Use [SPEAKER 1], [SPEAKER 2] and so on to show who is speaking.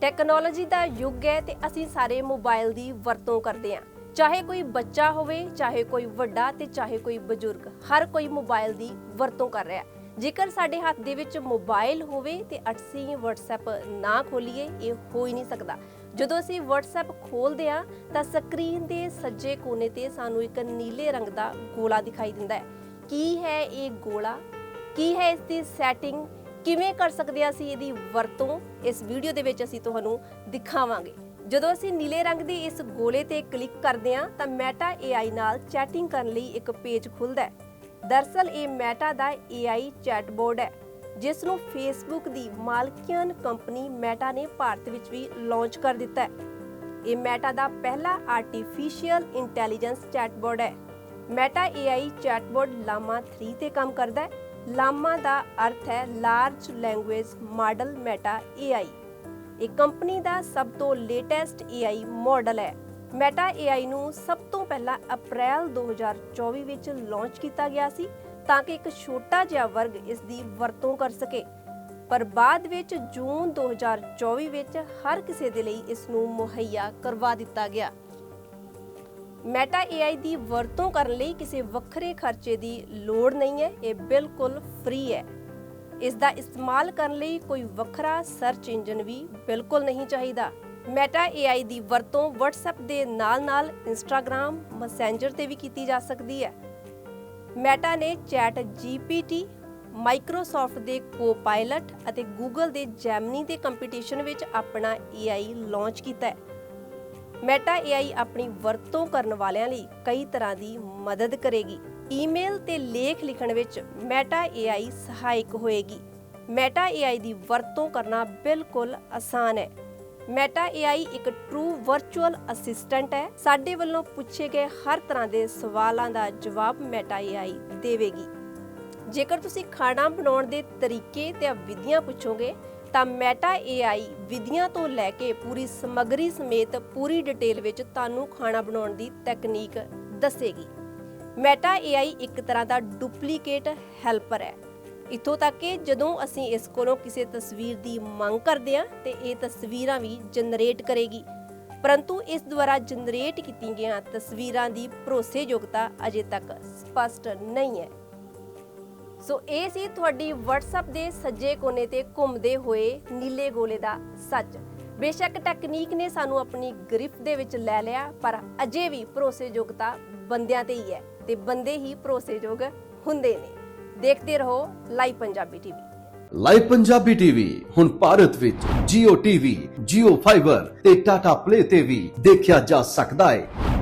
[SPEAKER 1] Technology ਦਾ ਯੁੱਗ ਹੈ ਤੇ ਅਸੀਂ ਸਾਰੇ ਮੋਬਾਈਲ ਦੀ ਵਰਤੋਂ ਕਰਦੇ ਹਾਂ। ਚਾਹੇ ਕੋਈ ਬੱਚਾ ਹੋਵੇ, ਚਾਹੇ ਕੋਈ ਵੱਡਾ ਤੇ ਚਾਹੇ ਕੋਈ ਬਜ਼ੁਰਗ, ਹਰ ਕੋਈ ਮੋਬਾਈਲ ਦੀ ਵਰਤੋਂ ਕਰ ਰਿਹਾ ਹੈ। ਜੇਕਰ ਸਾਡੇ ਹੱਥ ਦੇ ਵਿੱਚ ਮੋਬਾਈਲ ਹੋਵੇ ਤੇ ਅਸੀਂ WhatsApp ਨਾ ਖੋਲੀਏ, ਇਹ ਹੋ ਹੀ ਨਹੀਂ ਸਕਦਾ। ਜਦੋਂ ਅਸੀਂ WhatsApp ਖੋਲਦੇ ਹਾਂ, ਤਾਂ ਸਕਰੀਨ ਦੇ ਸੱਜੇ ਕੋਨੇ ਤੇ ਸਾਨੂੰ ਇੱਕ ਨੀਲੇ ਰੰਗ ਦਾ ਗੋਲਾ ਦਿਖਾਈ ਦਿੰਦਾ ਹੈ। ਕੀ ਹੈ ਇਹ ਗੋਲਾ? ਕੀ ਹੈ ਇਸ ਦੀ ਸੈਟਿੰਗ ਕਿਵੇਂ ਕਰ ਸਕਦੇ ਹਾਂ ਅਸੀਂ ਇਹਦੀ ਵਰਤੋਂ? ਇਸ ਵੀਡੀਓ ਦੇ ਵਿੱਚ ਅਸੀਂ ਤੁਹਾਨੂੰ ਦਿਖਾਵਾਂਗੇ। ਜਦੋਂ ਅਸੀਂ ਨੀਲੇ ਰੰਗ ਦੇ ਇਸ ਗੋਲੇ ਤੇ ਕਲਿੱਕ ਕਰਦੇ ਹਾਂ, ਤਾਂ ਮੈਟਾ AI ਨਾਲ ਚੈਟਿੰਗ ਕਰਨ ਲਈ ਇੱਕ ਪੇਜ ਖੁੱਲਦਾ ਹੈ। ਦਰਸਲ, ਇਹ ਮੈਟਾ ਦਾ AI ਚੈਟਬੋਰਡ ਹੈ ਜਿਸ ਨੂੰ ਫੇਸਬੁੱਕ ਦੀ ਮਾਲਕੀਅਨ ਕੰਪਨੀ ਮੈਟਾ ਨੇ ਭਾਰਤ ਵਿੱਚ ਵੀ ਲਾਂਚ ਕਰ ਦਿੱਤਾ ਹੈ। ਇਹ ਮੈਟਾ ਦਾ ਪਹਿਲਾ ਆਰਟੀਫੀਸ਼ੀਅਲ ਇੰਟੈਲੀਜੈਂਸ ਚੈਟਬੋਰਡ ਹੈ। ਮੈਟਾ AI ਚੈਟਬੋਰਡ ਲਾਮਾ 3 ਤੇ ਕੰਮ ਕਰਦਾ ਹੈ। ਲਾਮਾ ਦਾ ਅਰਥ ਹੈ large language model Meta AI ਇਹ ਕੰਪਨੀ ਦਾ ਸਭ ਤੋਂ ਲੇਟੈਸਟ AI ਮਾਡਲ ਹੈ। ਮੈਟਾ AI ਨੂੰ ਸਭ ਤੋਂ ਪਹਿਲਾਂ ਅਪ੍ਰੈਲ 2024 ਵਿੱਚ ਲਾਂਚ ਕੀਤਾ ਗਿਆ ਸੀ ਤਾਂ ਕਿ ਇੱਕ ਛੋਟਾ ਜਿਹਾ ਵਰਗ ਇਸ ਦੀ ਵਰਤੋਂ ਕਰ ਸਕੇ। ਪਰ ਬਾਅਦ ਵਿੱਚ ਜੂਨ 2024 ਵਿੱਚ ਹਰ ਕਿਸੇ ਦੇ ਲਈ ਇਸ ਨੂੰ ਮੁਹੱਈਆ ਕਰਵਾ ਦਿੱਤਾ ਗਿਆ। ਮੈਟਾ AI ਦੀ ਵਰਤੋਂ ਕਰਨ ਲਈ ਕਿਸੇ ਵੱਖਰੇ ਖਰਚੇ ਦੀ ਲੋੜ ਨਹੀਂ ਹੈ ਇਹ ਬਿਲਕੁਲ ਫ੍ਰੀ ਹੈ। ਇਸ ਦਾ ਇਸਤੇਮਾਲ ਕਰਨ ਲਈ ਕੋਈ ਵੱਖਰਾ ਸਰਚ ਇੰਜਨ ਵੀ ਬਿਲਕੁਲ ਨਹੀਂ ਚਾਹੀਦਾ। ਮੈਟਾ AI ਦੀ ਵਰਤੋਂ WhatsApp ਦੇ ਨਾਲ-ਨਾਲ Instagram, Messenger ਤੇ ਵੀ ਕੀਤੀ ਜਾ ਸਕਦੀ ਹੈ। ਮੈਟਾ ਨੇ ਚੈਟ GPT, ਮਾਈਕਰੋਸਾਫਟ ਦੇ ਕੋਪਾਇਲਟ ਅਤੇ Google ਦੇ ਜੈਮਨੀ ਦੇ ਕੰਪੀਟੀਸ਼ਨ ਵਿੱਚ ਆਪਣਾ AI ਲਾਂਚ ਕੀਤਾ ਹੈ। ਮੈਟਾ AI ਆਪਣੀ ਵਰਤੋਂ ਕਰਨ ਵਾਲਿਆਂ ਲਈ ਕਈ ਤਰ੍ਹਾਂ ਦੀ ਮਦਦ ਕਰੇਗੀ। ਈਮੇਲ ਤੇ ਲੇਖ ਲਿਖਣ ਵਿੱਚ ਮੈਟਾ AI ਸਹਾਇਕ ਹੋਏਗੀ। ਮੈਟਾ AI ਦੀ ਵਰਤੋਂ ਕਰਨਾ ਬਿਲਕੁਲ ਆਸਾਨ ਹੈ। ਮੈਟਾ AI ਇੱਕ ਟਰੂ ਵਰਚੁਅਲ ਅਸਿਸਟੈਂਟ ਹੈ। ਸਾਡੇ ਵੱਲੋਂ ਪੁੱਛੇ ਗਏ ਹਰ ਤਰ੍ਹਾਂ ਦੇ ਸਵਾਲਾਂ ਦਾ ਜਵਾਬ ਮੈਟਾ AI ਦੇਵੇਗੀ। ਜੇਕਰ ਤੁਸੀਂ ਖਾਣਾ ਬਣਾਉਣ ਦੇ ਤਰੀਕੇ ਤੇ ਵਿਧੀਆਂ ਪੁੱਛੋਗੇ ਤਾਂ ਮੈਟਾ AI ਵਿਧੀਆਂ ਤੋਂ ਲੈ ਕੇ ਪੂਰੀ ਸਮੱਗਰੀ ਸਮੇਤ ਪੂਰੀ ਡਿਟੇਲ ਵਿੱਚ ਤੁਹਾਨੂੰ ਖਾਣਾ ਬਣਾਉਣ ਦੀ ਤਕਨੀਕ ਦੱਸੇਗੀ। ਮੈਟਾ AI ਇੱਕ ਤਰ੍ਹਾਂ ਦਾ ਡੁਪਲੀਕੇਟ ਹੈਲਪਰ ਹੈ। ਇਥੋਂ ਤੱਕ ਕਿ ਜਦੋਂ ਅਸੀਂ ਇਸ ਕੋਲੋਂ ਕਿਸੇ ਤਸਵੀਰ ਦੀ ਮੰਗ ਕਰਦੇ ਹਾਂ, ਤੇ ਇਹ ਤਸਵੀਰਾਂ ਵੀ ਜਨਰੇਟ ਕਰੇਗੀ। ਪਰੰਤੂ ਇਸ ਦੁਆਰਾ ਜਨਰੇਟ ਕੀਤੀਆਂ ਗਈਆਂ ਤਸਵੀਰਾਂ ਦੀ ਭਰੋਸੇਯੋਗਤਾ ਅਜੇ ਤੱਕ ਸਪਸ਼ਟ ਨਹੀਂ ਹੈ। ਸੋ ਇਹ ਸੀ ਤੁਹਾਡੀ WhatsApp ਦੇ ਸੱਜੇ ਕੋਨੇ ਤੇ ਘੁੰਮਦੇ ਹੋਏ ਨੀਲੇ ਗੋਲੇ ਦਾ ਸੱਚ। ਬੇਸ਼ੱਕ ਟੈਕਨੀਕ ਨੇ ਸਾਨੂੰ ਆਪਣੀ ਗ੍ਰਿਫਤ ਦੇ ਵਿੱਚ ਲੈ ਲਿਆ ਪਰ ਅਜੇ ਵੀ ਭਰੋਸੇਯੋਗਤਾ ਬੰਦਿਆਂ ਤੇ ਹੀ ਹੈ ਤੇ ਬੰਦੇ ਹੀ ਭਰੋਸੇਯੋਗ ਹੁੰਦੇ ਨੇ। ਦੇਖਦੇ ਰਹੋ live Punjabi TV
[SPEAKER 2] live Punjabi TV ਹੁਣ ਭਾਰਤ ਵਿੱਚ Jio TV, Jio Fiber ਤੇ Tata Play ਤੇ ਵੀ ਦੇਖਿਆ ਜਾ ਸਕਦਾ ਹੈ।